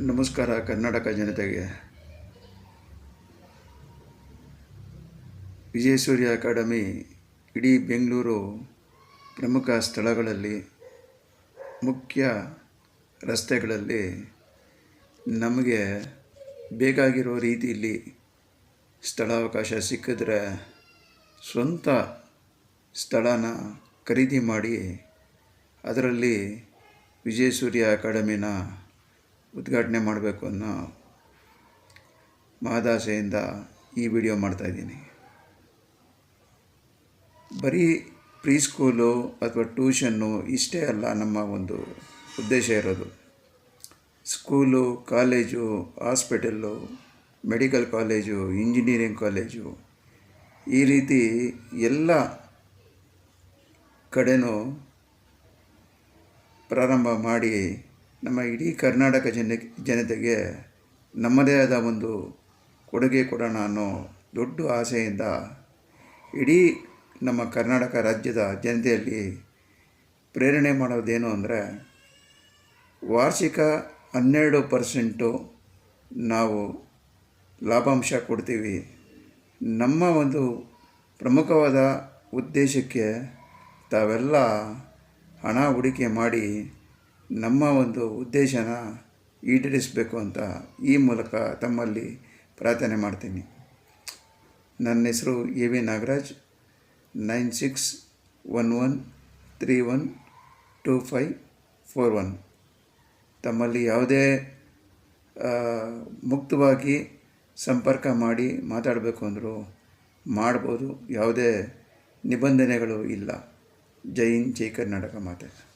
ನಮಸ್ಕಾರ ಕರ್ನಾಟಕ ಜನತೆಗೆ. ವಿಜಯಸೂರ್ಯ ಅಕಾಡೆಮಿ, ಇಡೀ ಬೆಂಗಳೂರು ಪ್ರಮುಖ ಸ್ಥಳಗಳಲ್ಲಿ, ಮುಖ್ಯ ರಸ್ತೆಗಳಲ್ಲಿ ನಮಗೆ ಬೇಕಾಗಿರೋ ರೀತಿಯಲ್ಲಿ ಸ್ಥಳಾವಕಾಶ ಸಿಕ್ಕಿದ್ರೆ ಸ್ವಂತ ಸ್ಥಳನ ಖರೀದಿ ಮಾಡಿ ಅದರಲ್ಲಿ ವಿಜಯಸೂರ್ಯ ಅಕಾಡೆಮಿನ ಉದ್ಘಾಟನೆ ಮಾಡಬೇಕು ಅನ್ನೋ ಮಹದಾಸೆಯಿಂದ ಈ ವಿಡಿಯೋ ಮಾಡ್ತಾಯಿದ್ದೀನಿ ಬರೀ ಪ್ರೀ ಸ್ಕೂಲು ಅಥವಾ ಟ್ಯೂಷನ್ನು ಇಷ್ಟೇ ಅಲ್ಲ, ನಮ್ಮ ಒಂದು ಉದ್ದೇಶ ಇರೋದು. School, college, hospital, medical college, engineering college, ಈ ರೀತಿ ಎಲ್ಲ ಕಡೆನೂ ಪ್ರಾರಂಭ ಮಾಡಿ ನಮ್ಮ ಇಡೀ ಕರ್ನಾಟಕ ಜನ, ಜನತೆಗೆ ನಮ್ಮದೇ ಆದ ಒಂದು ಕೊಡುಗೆ ಕೊಡೋಣ ಅನ್ನೋ ದೊಡ್ಡ ಆಸೆಯಿಂದ ಇಡೀ ನಮ್ಮ ಕರ್ನಾಟಕ ರಾಜ್ಯದ ಜನತೆಯಲ್ಲಿ ಪ್ರೇರಣೆ ಮಾಡೋದೇನು ಅಂದರೆ ವಾರ್ಷಿಕ ಹನ್ನೆರಡು ಪರ್ಸೆಂಟು ನಾವು ಲಾಭಾಂಶ ಕೊಡ್ತೀವಿ. ನಮ್ಮ ಒಂದು ಪ್ರಮುಖವಾದ ಉದ್ದೇಶಕ್ಕೆ ತಾವೆಲ್ಲ ಹಣ ಹೂಡಿಕೆ ಮಾಡಿ ನಮ್ಮ ಒಂದು ಉದ್ದೇಶನ ಈಡೇರಿಸಬೇಕು ಅಂತ ಈ ಮೂಲಕ ತಮ್ಮಲ್ಲಿ ಪ್ರಾರ್ಥನೆ ಮಾಡ್ತೀನಿ. ನನ್ನ ಹೆಸರು A V Nagaraj, nine six one one three one two five four one. ತಮ್ಮಲ್ಲಿ ಯಾವುದೇ ಮುಕ್ತವಾಗಿ ಸಂಪರ್ಕ ಮಾಡಿ ಮಾತಾಡಬೇಕು ಅಂದರೂ ಮಾಡ್ಬೋದು. ಯಾವುದೇ ನಿಬಂಧನೆಗಳು ಇಲ್ಲ. ಜೈನ್ ಜೈ ಕರ್ನಾಟಕ ಮಾತೆ.